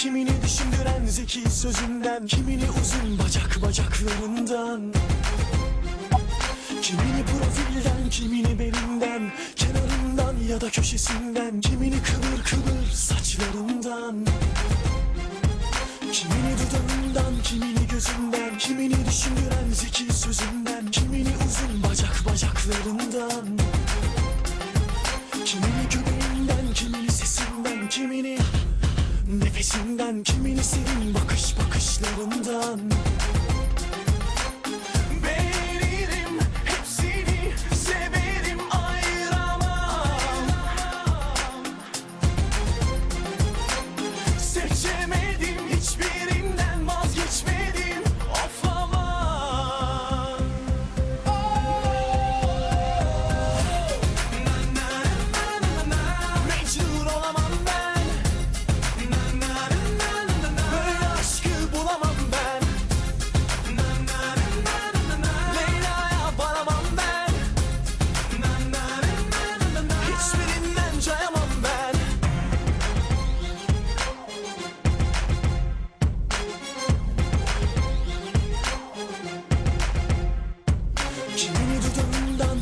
Kimini düşündüren zeki sözünden Kimini uzun bacak bacaklarından. Kimini profilden, kimini belinden Kenarından ya da köşesinden Kimini kıvır kıvır saçlarından. Kimini dudağından, kimini gözünden Kimini düşündüren zeki sözünden Kimini uzun bacak bacaklarından. Kimini göbeğinden, kimini sesinden Kimini nefesinden Kimini serin bakış bakışlarından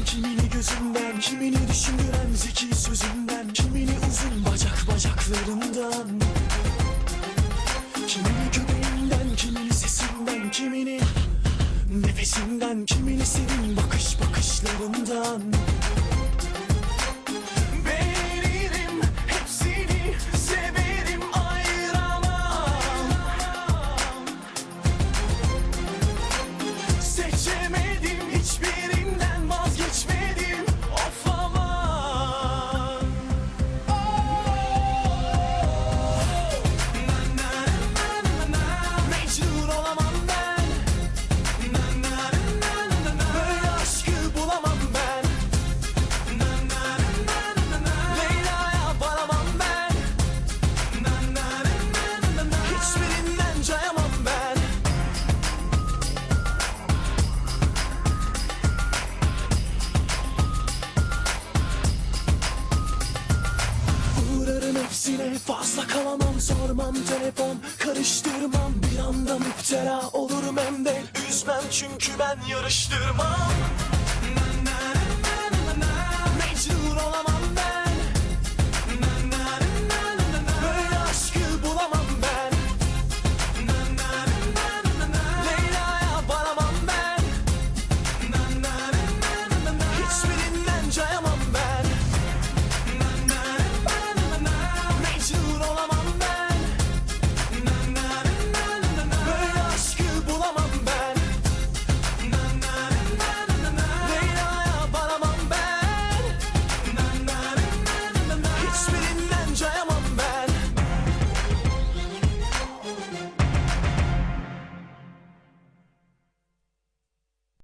kimini gözünden Kimini düşündüren zeki sözünden Kimini uzun bacak bacaklarından. Kimini göbeğinden, kimini sesinden Kimini nefesinden Kimini serin bakış bakışlarından Hepsine fazla kalamam Sormam telefon karıştırmam. Bir anda müptela olurum hem de Üzmem çünkü ben yarıştırmam